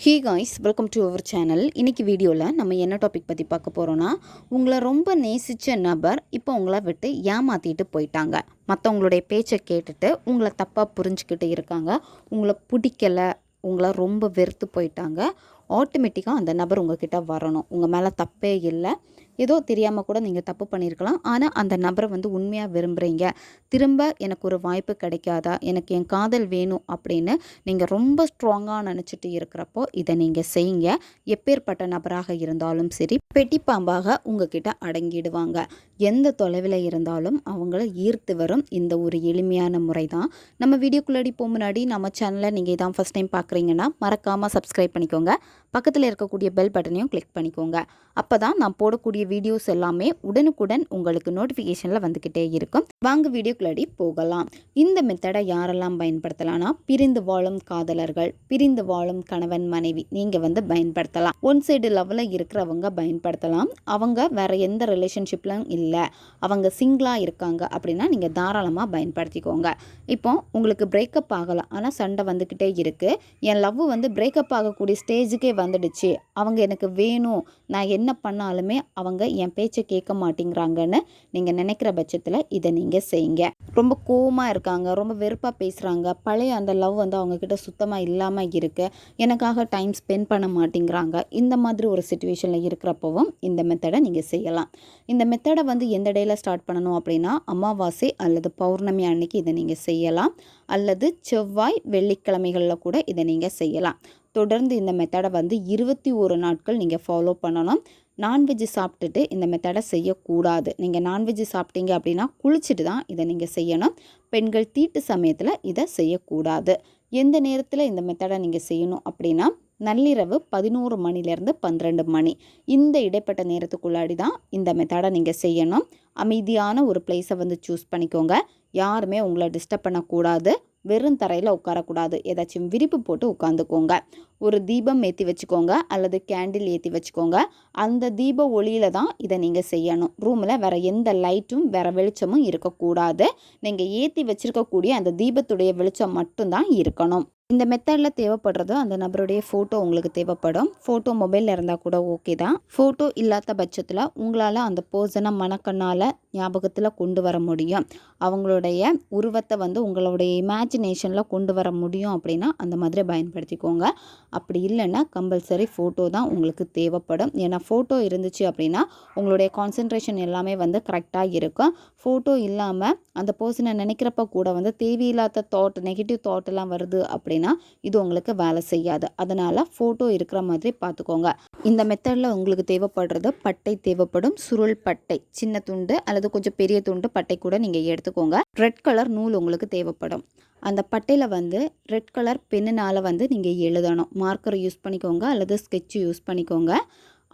Hi guys welcome to our channel இன்றைக்கி வீடியோவில் நம்ம என்ன டாபிக் பற்றி பார்க்க போகிறோன்னா உங்களை ரொம்ப நேசித்த நபர் இப்போ உங்களை விட்டு ஏமாற்றிட்டு போயிட்டாங்க. மற்றவங்களுடைய பேச்சை கேட்டுட்டு உங்களை தப்பாக புரிஞ்சுக்கிட்டு இருக்காங்க. உங்களை பிடிக்கலை உங்களை ரொம்ப வெறுத்து போயிட்டாங்க. ஆட்டோமேட்டிக்காக அந்த நபர் உங்ககிட்ட வரணும். உங்கள் மேலே தப்பே இல்லை. ஏதோ தெரியாமல் கூட நீங்கள் தப்பு பண்ணியிருக்கலாம் ஆனால் அந்த நபரை வந்து உண்மையாக விரும்புகிறீங்க திரும்ப எனக்கு ஒரு வாய்ப்பு கிடைக்காதா? எனக்கு என் காதல் வேணும் அப்படின்னு நீங்கள் ரொம்ப ஸ்ட்ராங்காக நினச்சிட்டு இருக்கிறப்போ இதை நீங்கள் செய்யுங்க. எப்பேற்பட்ட நபராக இருந்தாலும் சரி பெட்டி பாம்பாக உங்ககிட்ட அடங்கிடுவாங்க. எந்த தொலைவில் இருந்தாலும் அவங்கள ஈர்த்து வரும். இந்த ஒரு எளிமையான முறை தான் நம்ம வீடியோக்குள்ளாடி போக முன்னாடி நம்ம சேனலை நீங்கள் இதான் ஃபஸ்ட் டைம் பார்க்குறீங்கன்னா மறக்காமல் சப்ஸ்கிரைப் பண்ணிக்கோங்க. பக்கத்தில் இருக்கக்கூடிய பெல் பட்டனையும் கிளிக் பண்ணிக்கோங்க. அப்போ தான் நான் போடக்கூடிய வீடியோஸ் எல்லாமே உடனுக்குடன் உங்களுக்கு நோட்டிஃபிகேஷனில் வந்துக்கிட்டே இருக்கும். வாங்க வீடியோக்குள்ளடி போகலாம். இந்த மெத்தடை யாரெல்லாம் பயன்படுத்தலாம்னா பிரிந்து வாழும் காதலர்கள் பிரிந்து வாழும் கணவன் மனைவி நீங்கள் வந்து பயன்படுத்தலாம். ஒன் சைடு லெவலில் இருக்கிறவங்க பயன்படுத்தலாம். அவங்க வேற எந்த ரிலேஷன்ஷிப்லாம் இல்லை. அவங்க சிங்கிளாக இருக்காங்க அப்படின்னா நீங்கள் தாராளமாக பயன்படுத்திக்கோங்க. இப்போ உங்களுக்கு பிரேக்கப் ஆகலாம் ஆனால் சண்டை வந்துக்கிட்டே இருக்குது என் லவ் வந்து பிரேக்கப் ஆகக்கூடிய ஸ்டேஜுக்கே வந்துடுச்சு. அவங்க எனக்கு வேணும். நான் என்ன பண்ணாலுமே அவங்க என் பேச்சை கேட்க மாட்டேங்கிறாங்கன்னு நீங்கள் நினைக்கிற பட்சத்தில் இதை நீங்கள் செய்யுங்க. ரொம்ப கோவமாக இருக்காங்க. ரொம்ப வெறுப்பாக பேசுகிறாங்க பழைய அந்த லவ் வந்து அவங்கக்கிட்ட சுத்தமாக இல்லாமல் இருக்குது எனக்காக டைம் ஸ்பெண்ட் பண்ண மாட்டேங்கிறாங்க. இந்த மாதிரி ஒரு சுச்சுவேஷனில் இருக்கிறப்பவும் இந்த மெத்தடை நீங்கள் செய்யலாம். இந்த மெத்தடை வந்து எந்த டேயில் ஸ்டார்ட் பண்ணணும் அப்படின்னா அமாவாசை அல்லது பௌர்ணமி அன்னைக்கு இதை நீங்கள் செய்யலாம். அல்லது செவ்வாய் வெள்ளிக்கிழமைகளில் கூட இதை நீங்கள் செய்யலாம். தொடர்ந்து இந்த மெத்தடை வந்து இருபத்தி ஒரு நாட்கள் நீங்கள் ஃபாலோ பண்ணணும். நான்வெஜ் சாப்பிட்டுட்டு இந்த மெத்தடை செய்யக்கூடாது. நீங்கள் நான்வெஜ் சாப்பிட்டீங்க அப்படின்னா குளிச்சுட்டு தான் இதை நீங்கள் செய்யணும். பெண்கள் தீட்டு சமயத்தில் இதை செய்யக்கூடாது. எந்த நேரத்தில் இந்த மெத்தடை நீங்கள் செய்யணும் அப்படின்னா நள்ளிரவு பதினோரு மணிலேருந்து பன்னிரெண்டு மணி. இந்த இடைப்பட்ட நேரத்துக்குள்ளாடி தான் இந்த மெத்தடை நீங்கள் செய்யணும். அமைதியான ஒரு பிளேஸை வந்து சூஸ் பண்ணிக்கோங்க. யாருமே உங்களை டிஸ்டர்ப் பண்ணக்கூடாது. வெறும் தரையில் உட்காரக்கூடாது. ஏதாச்சும் விரிப்பு போட்டு உட்காந்துக்கோங்க. ஒரு தீபம் ஏற்றி வச்சுக்கோங்க அல்லது கேண்டில் ஏற்றி வச்சுக்கோங்க. அந்த தீப ஒளியில் தான் இதை நீங்கள் செய்யணும். ரூமில் வேறு எந்த லைட்டும் வேறு வெளிச்சமும் இருக்கக்கூடாது. நீங்கள் ஏற்றி வச்சிருக்கக்கூடிய அந்த தீபத்துடைய வெளிச்சம் மட்டும்தான் இருக்கணும். இந்த மெத்தடில் தேவைப்படுறது அந்த நபருடைய ஃபோட்டோ உங்களுக்கு தேவைப்படும். ஃபோட்டோ மொபைலில் இருந்தால் கூட ஓகே தான். ஃபோட்டோ இல்லாத பட்சத்தில் உங்களால் அந்த பர்சனை மனக்கண்ணால் ஞாபகத்தில் கொண்டு வர முடியும். அவங்களுடைய உருவத்தை வந்து உங்களுடைய இமேஜினேஷனில் கொண்டு வர முடியும் அப்படின்னா அந்த மாதிரி பயன்படுத்திக்கோங்க. அப்படி இல்லைன்னா கம்பல்சரி ஃபோட்டோ தான் உங்களுக்கு தேவைப்படும். ஏன்னா ஃபோட்டோ இருந்துச்சு அப்படின்னா உங்களுடைய கான்சென்ட்ரேஷன் எல்லாமே வந்து கரெக்டாக இருக்கும். ஃபோட்டோ இல்லாமல் அந்த பர்சனை நினைக்கிறப்ப கூட வந்து தேவையில்லாத தாட் நெகட்டிவ் தாட் எல்லாம் வருது அப்படின்னா இது உங்களுக்கு வேலை செய்யாது. அதனால் ஃபோட்டோ இருக்கிற மாதிரி பார்த்துக்கோங்க. இந்த மெத்தடில் உங்களுக்கு தேவைப்படுறது பட்டை தேவைப்படும். சுருள் பட்டை சின்ன துண்டு அல்லது கொஞ்சம் பெரிய துண்டு பட்டை கூட நீங்கள் எடுத்துக்கோங்க. ரெட் கலர் நூல் உங்களுக்கு தேவைப்படும். அந்த பட்டையில் வந்து ரெட் கலர் பெண்ணுனால் வந்து நீங்கள் எழுதணும். மார்க்கர் யூஸ் பண்ணிக்கோங்க அல்லது ஸ்கெட்சு யூஸ் பண்ணிக்கோங்க.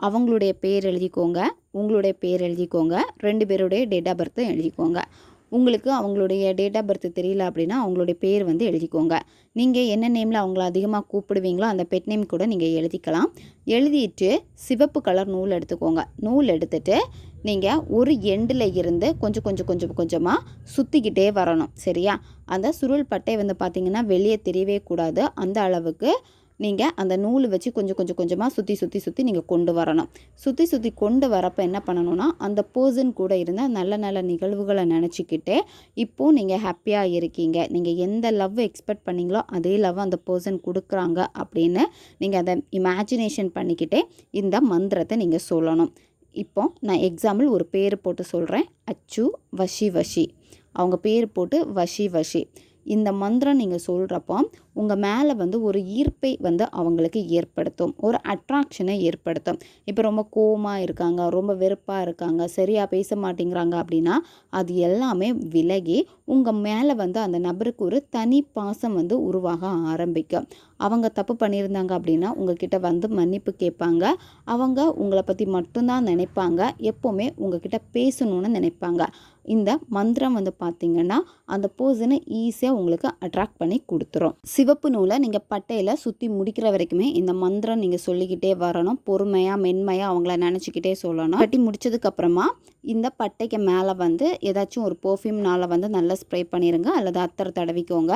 அவங்களுடைய பேர் எழுதிக்கோங்க. உங்களுடைய பேர் எழுதிக்கோங்க. ரெண்டு பேருடைய டேட் ஆஃப் பர்த்தை எழுதிக்கோங்க. உங்களுக்கு அவங்களுடைய டேட் ஆஃப் பர்த் தெரியல அப்படின்னா அவங்களுடைய பேர் வந்து எழுதிக்கோங்க. நீங்கள் என்ன நேமில் அவங்கள அதிகமாக கூப்பிடுவீங்களோ அந்த பெட் நேம் கூட நீங்கள் எழுதிக்கலாம். எழுதிட்டு சிவப்பு கலர் நூல் எடுத்துக்கோங்க. நூல் எடுத்துட்டு நீங்கள் ஒரு எண்டில் இருந்து கொஞ்சம் கொஞ்சம் கொஞ்சம் கொஞ்சமாக சுற்றிக்கிட்டே வரணும். சரியா? அந்த சுருள் பட்டை வந்து பார்த்திங்கன்னா வெளியே தெரியவே கூடாது. அந்த அளவுக்கு நீங்கள் அந்த நூல் வச்சு கொஞ்சம் கொஞ்சம் கொஞ்சமாக சுற்றி சுற்றி சுற்றி நீங்கள் கொண்டு வரணும். சுற்றி சுற்றி கொண்டு வரப்போ என்ன பண்ணணும்னா அந்த பர்சன் கூட இருந்த நல்ல நல்ல நிகழ்வுகளை நினச்சிக்கிட்டு இப்போது நீங்கள் ஹாப்பியாக இருக்கீங்க. நீங்கள் எந்த லவ் எக்ஸ்பெக்ட் பண்ணீங்களோ அதே லவ் அந்த பர்சன் கொடுக்குறாங்க அப்படின்னு நீங்கள் அதை இமேஜினேஷன் பண்ணிக்கிட்டே இந்த மந்திரத்தை நீங்கள் சொல்லணும். இப்போ நான் எக்ஸாம்பிள் ஒரு பேர் போட்டு சொல்கிறேன் அச்சு வஷி வஷி. அவங்க பேர் போட்டு வஷி வஷி. இந்த மந்திரம் நீங்கள் சொல்கிறப்போ உங்கள் மேலே வந்து ஒரு ஈர்ப்பை வந்து அவங்களுக்கு ஏற்படுத்தும். ஒரு அட்ராக்ஷனை ஏற்படுத்தும். இப்போ ரொம்ப கோமாக இருக்காங்க ரொம்ப வெறுப்பாக இருக்காங்க சரியாக பேச மாட்டேங்கிறாங்க அப்படின்னா அது எல்லாமே விலகி உங்கள் மேலே வந்து அந்த நபருக்கு ஒரு தனி பாசம் வந்து உருவாக ஆரம்பிக்கும். அவங்க தப்பு பண்ணியிருந்தாங்க அப்படின்னா உங்ககிட்ட வந்து மன்னிப்பு கேட்பாங்க. அவங்க உங்களை பற்றி மட்டும்தான் நினைப்பாங்க. எப்போவுமே உங்ககிட்ட பேசணும்னு நினைப்பாங்க. இந்த மந்திரம் வந்து பார்த்திங்கன்னா அந்த பர்சனை ஈஸியாக உங்களுக்கு அட்ராக்ட் பண்ணி கொடுத்துரும். சிவப்பு நூலை நீங்கள் பட்டையில் சுற்றி முடிக்கிற வரைக்குமே இந்த மந்திரம் நீங்கள் சொல்லிக்கிட்டே வரணும். பொறுமையாக மென்மையாக அவங்கள நினச்சிக்கிட்டே சொல்லணும். கட்டி முடிச்சதுக்கப்புறமா இந்த பட்டைக்கு மேலே வந்து ஏதாச்சும் ஒரு பர்ஃப்யூம்னால் வந்து நல்லா ஸ்ப்ரே பண்ணிடுங்க அல்லது அத்தரை தடவிக்கோங்க.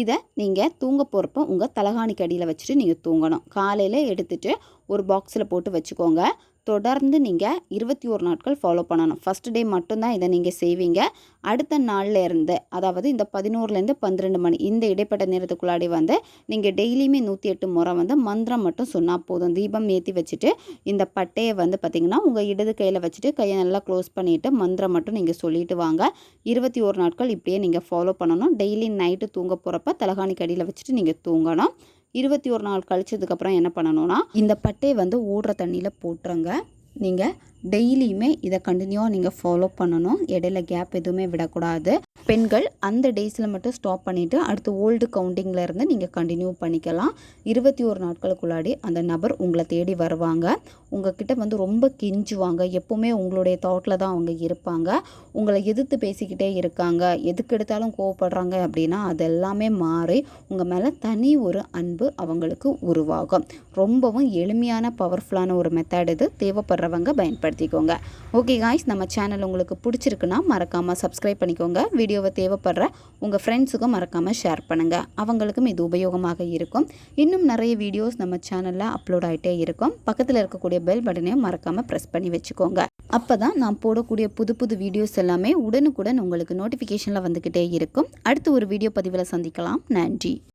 இதை நீங்கள் தூங்க போகிறப்ப உங்கள் தலகாணிக்கு அடியில் வச்சுட்டு நீங்கள் தூங்கணும். காலையில் எடுத்துகிட்டு ஒரு பாக்ஸில் போட்டு வச்சுக்கோங்க. தொடர்ந்து நீங்கள் இருபத்தி ஒரு நாட்கள் ஃபாலோ பண்ணணும். ஃபஸ்ட் டே மட்டும்தான் இதை நீங்கள் செய்வீங்க. அடுத்த நாள்லேருந்து அதாவது இந்த பதினோருலேருந்து பன்னிரெண்டு மணி இந்த இடைப்பட்ட நேரத்துக்குள்ளாடி வந்து நீங்கள் டெய்லியுமே நூற்றி எட்டு முறை வந்து மந்திரம் மட்டும் சொன்னால் போதும். தீபம் ஏற்றி வச்சுட்டு இந்த பட்டையை வந்து பார்த்திங்கன்னா உங்கள் இடது கையில் வச்சுட்டு கையை நல்லா க்ளோஸ் பண்ணிவிட்டு மந்திரம் மட்டும் நீங்கள் சொல்லிட்டு வாங்க. இருபத்தி ஒரு நாட்கள் இப்படியே நீங்கள் ஃபாலோ பண்ணணும். டெய்லி நைட்டு தூங்க போகிறப்ப தலகாணிக்கு அடியில் வச்சுட்டு நீங்கள் தூங்கணும். இருபத்தி ஒரு நாள் கழிச்சதுக்கப்புறம் என்ன பண்ணணும்னா இந்த பட்டையை வந்து ஓடுற தண்ணியில் போட்டுருங்க. நீங்கள் டெய்லியுமே இதை கண்டினியூவாக நீங்கள் ஃபாலோ பண்ணணும். இடையில கேப் எதுவுமே விடக்கூடாது. பெண்கள் அந்த டேஸில் மட்டும் ஸ்டாப் பண்ணிவிட்டு அடுத்து ஓல்டு கவுண்டிங்கில் இருந்து நீங்கள் கண்டினியூ பண்ணிக்கலாம். இருபத்தி ஒரு நாட்களுக்குள்ளாடி அந்த நபர் உங்களை தேடி வருவாங்க. உங்ககிட்ட வந்து ரொம்ப கெஞ்சுவாங்க. எப்போவுமே உங்களுடைய தாட்டில் தான் அவங்க இருப்பாங்க. உங்களை எதிர்த்து பேசிக்கிட்டே இருக்காங்க. எதுக்கு எடுத்தாலும் கோவப்படுறாங்க அப்படின்னா அதெல்லாமே மாறி உங்கள் மேலே தனி ஒரு அன்பு அவங்களுக்கு உருவாகும். ரொம்பவும் எளிமையான பவர்ஃபுல்லான ஒரு மெத்தட் இது. தேவைப்படுறவங்க பயன்படுத்திக்கோங்க. ஓகே காய்ஸ் நம்ம சேனல் உங்களுக்கு பிடிச்சிருக்குன்னா மறக்காமல் சப்ஸ்கிரைப் பண்ணிக்கோங்க. வீடியோ வீடியோவை தேவைப்படுற உங்கள் ஃப்ரெண்ட்ஸுக்கும் மறக்காமல் ஷேர் பண்ணுங்கள் அவங்களுக்கும் இது உபயோகமாக இருக்கும். இன்னும் நிறைய வீடியோஸ் நம்ம சேனலில் அப்லோட் ஆகிட்டே இருக்கும். பக்கத்தில் இருக்கக்கூடிய பெல் பட்டனையும் மறக்காமல் ப்ரெஸ் பண்ணி வச்சுக்கோங்க. அப்போ தான் நான் போடக்கூடிய புது புது வீடியோஸ் எல்லாமே உடனுக்குடன் உங்களுக்கு நோட்டிஃபிகேஷனில் வந்துக்கிட்டே இருக்கும். அடுத்து ஒரு வீடியோ பதிவில் சந்திக்கலாம். நன்றி.